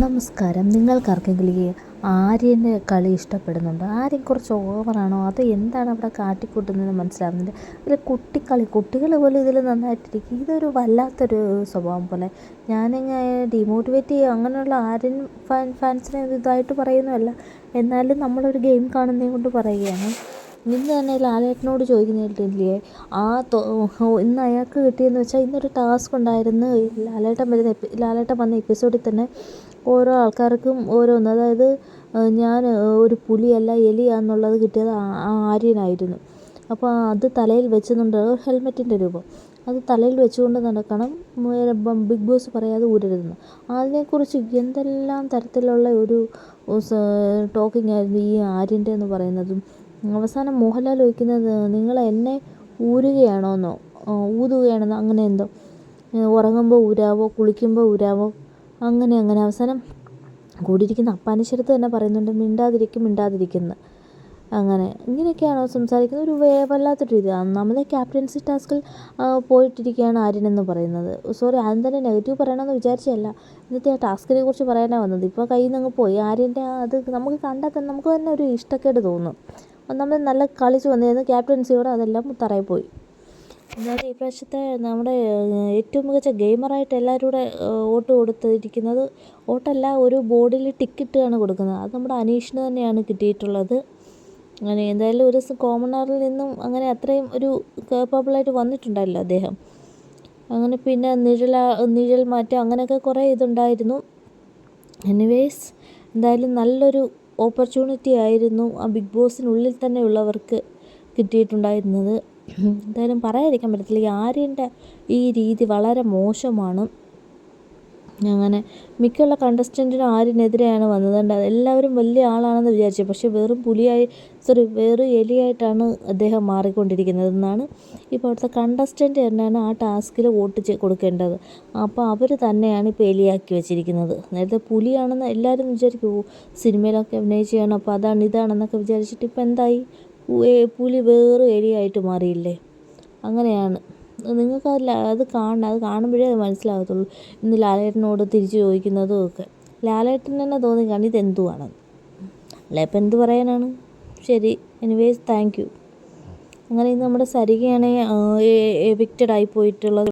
നമസ്കാരം. നിങ്ങൾക്കാർക്കെങ്കിലും ഈ ആര്യന്റെ കളി ഇഷ്ടപ്പെടുന്നുണ്ടോ? ആര്യൻ കുറച്ച് ഓവറാണോ? അത് എന്താണ് അവിടെ കാട്ടിക്കൂട്ടുന്നതെന്ന് മനസ്സിലാവുന്നില്ല. ഇതിൽ കുട്ടിക്കളി കുട്ടികൾ പോലും ഇതിൽ നന്നായിട്ടിരിക്കും. ഇതൊരു വല്ലാത്തൊരു സ്വഭാവം പോലെ. ഞാനിങ്ങനെ ഡിമോട്ടിവേറ്റ് ചെയ്യുക അങ്ങനെയുള്ള ആര്യൻ ഫാൻ ഫാൻസിനെ ഇതായിട്ട് പറയുന്നതല്ല. എന്നാലും നമ്മളൊരു ഗെയിം കാണുന്നതും കൊണ്ട് പറയുകയാണ്. ഇന്ന് തന്നെ ലാലേട്ടനോട് ചോദിക്കുന്നില്ലേ ആ ഇന്ന് അയാൾക്ക് കിട്ടിയെന്ന് വെച്ചാൽ ഇന്നൊരു ടാസ്ക് ഉണ്ടായിരുന്നു. ലാലേട്ടൻ വരുന്ന ലാലേട്ടൻ വന്ന എപ്പിസോഡിൽ തന്നെ ഓരോ ആൾക്കാർക്കും ഓരോന്ന്. അതായത് ഞാൻ ഒരു പുലിയല്ല എലിയാണെന്നുള്ളത് കിട്ടിയത് ആര്യനായിരുന്നു. അപ്പോൾ അത് തലയിൽ വെച്ചുകൊണ്ട് ഹെൽമെറ്റിന്റെ രൂപം. അത് തലയിൽ വെച്ചുകൊണ്ട് നടക്കണം. ബിഗ് ബോസ് പറയാതെ ഊരരുതെന്ന്. അതിനെക്കുറിച്ച് എന്തെല്ലാം തരത്തിലുള്ള ഒരു ടോക്കിംഗ് ആയിരുന്നു ഈ ആര്യന്റെ എന്ന് പറയുന്നതും. അവസാനം മോഹൻലാൽ ചോദിക്കുന്നത് നിങ്ങൾ എന്നെ ഊരുകയാണോന്നോ? ഊതുകയാണെന്നോ? അങ്ങനെ എന്തോ? ഉറങ്ങുമ്പോൾ ഊരാവോ? കുളിക്കുമ്പോൾ ഊരാവോ? അങ്ങനെ അങ്ങനെ. അവസാനം കൂടിയിരിക്കുന്ന അപ്പാനിശ്വരത്ത് തന്നെ പറയുന്നുണ്ട് മിണ്ടാതിരിക്കും മിണ്ടാതിരിക്കുന്നു. അങ്ങനെ. ഇങ്ങനെയൊക്കെയാണോ സംസാരിക്കുന്നത്. ഒരു വല്ലാത്തൊരു രീതി ഒന്നാമത് ക്യാപ്റ്റൻസി ടാസ്കിൽ പോയിട്ടിരിക്കുകയാണ് ആര്യൻ എന്ന് പറയുന്നത്. സോറി ആദ്യം തന്നെ നെഗറ്റീവ് പറയണമെന്ന് വിചാരിച്ചല്ല ഇന്നത്തെ ആ ടാസ്കിനെ കുറിച്ച് പറയാനാണ് വന്നത്. ഇപ്പോൾ കയ്യിൽ നിന്ന് അങ്ങ് പോയി. ആര്യന്റെ അത് നമുക്ക് കണ്ടാൽ തന്നെ നമുക്ക് തന്നെ ഒരു ഇഷ്ടക്കേട് തോന്നും. നമ്മൾ നല്ല കളിച്ച് വന്നിരുന്നു. ക്യാപ്റ്റൻസിയോടെ അതെല്ലാം തറയിൽ പോയി. എന്തായാലും ഈ പ്രാവശ്യത്തെ നമ്മുടെ ഏറ്റവും മികച്ച ഗെയിമറായിട്ട് എല്ലാവരും കൂടെ വോട്ട് കൊടുത്തിരിക്കുന്നത് വോട്ടല്ല ഒരു ബോർഡിൽ ടിക്കറ്റാണ് കൊടുക്കുന്നത്. അത് നമ്മുടെ അനീഷിന് തന്നെയാണ് കിട്ടിയിട്ടുള്ളത്. അങ്ങനെ എന്തായാലും ഒരു കോമണറിൽ നിന്നും അങ്ങനെ അത്രയും ഒരു കേപ്പബിളായിട്ട് വന്നിട്ടുണ്ടല്ലോ അദ്ദേഹം. അങ്ങനെ പിന്നെ നിഴല നിഴൽ മാറ്റം അങ്ങനെയൊക്കെ കുറേ ഇതുണ്ടായിരുന്നു. എനിവേസ് എന്തായാലും നല്ലൊരു ഓപ്പർച്യൂണിറ്റി ആയിരുന്നു ആ ബിഗ് ബോസിനുള്ളിൽ തന്നെ ഉള്ളവർക്ക് കിട്ടിയിട്ടുണ്ടായിരുന്നത്. എന്തായാലും പറയാതിരിക്കാൻ പറ്റത്തില്ല. ഈ ആര്യന്റെ ഈ രീതി വളരെ മോശമാണ്. അങ്ങനെ മിക്കുള്ള കണ്ടസ്റ്റന്റിനും ആര്യനെതിരെയാണ് വന്നത്. എല്ലാവരും വലിയ ആളാണെന്ന് വിചാരിച്ചു. പക്ഷേ വെറും പുലിയായി സോറി വെറും എലിയായിട്ടാണ് അദ്ദേഹം മാറിക്കൊണ്ടിരിക്കുന്നത് എന്നാണ് ഇപ്പോൾ അവിടുത്തെ കണ്ടസ്റ്റന്റ് തന്നെയാണ് ആ ടാസ്കിൽ വോട്ട് കൊടുക്കേണ്ടത്. അപ്പോൾ അവർ തന്നെയാണ് ഇപ്പോൾ എലിയാക്കി വെച്ചിരിക്കുന്നത്. നേരത്തെ പുലിയാണെന്ന് എല്ലാവരും വിചാരിക്കും സിനിമയിലൊക്കെ അഭിനയിച്ചാണ് അപ്പോൾ അതാണ് ഇതാണെന്നൊക്കെ വിചാരിച്ചിട്ട് ഇപ്പോൾ എന്തായി? പുലി വേറെ എലിയായിട്ട് മാറിയില്ലേ? അങ്ങനെയാണ്. നിങ്ങൾക്ക് അത് അത് കാണണം. അത് കാണുമ്പോഴേ അത് മനസ്സിലാകത്തുള്ളൂ. ഇന്ന് ലാലേട്ടനോട് തിരിച്ച് ചോദിക്കുന്നതും ഒക്കെ. ലാലേട്ടൻ തന്നെ തോന്നി കാണും ഇതെന്തുവാണെന്ന് അല്ല ഇപ്പം എന്ത് പറയാനാണ്? ശരി. എനിവേസ് താങ്ക് യു അങ്ങനെ ഇന്ന് നമ്മുടെ സരികയാണെങ്കിൽ എവിക്റ്റഡ് ആയി പോയിട്ടുള്ളത്.